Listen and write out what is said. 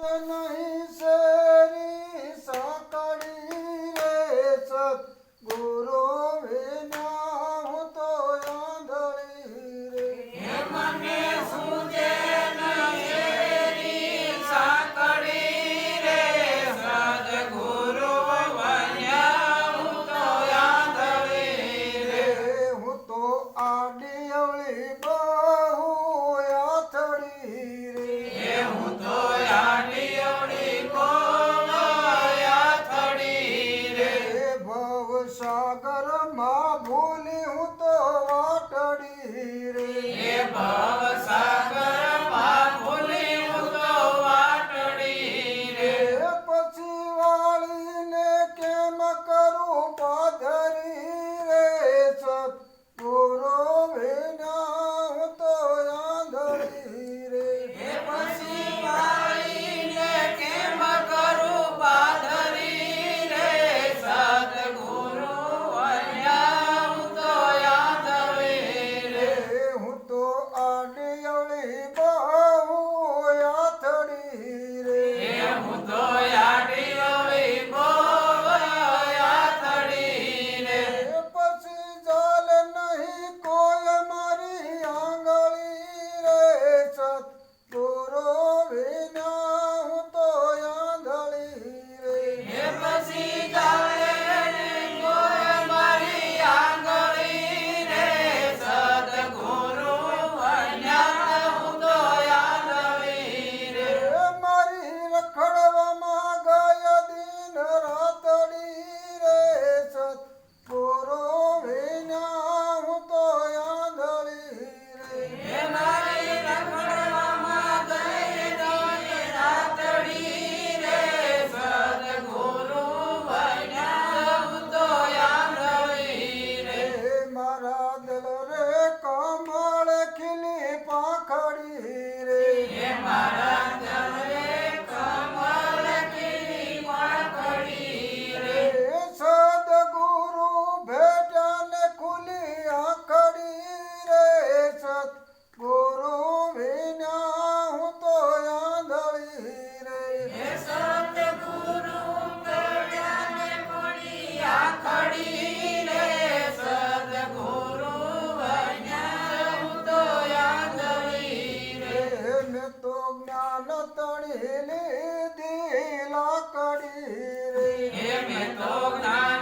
bye ભવ સાગરમાં ભૂલી હું તો વાટડી રે. ભવ લાકડી લે દે રે મેં તો જ્ઞાન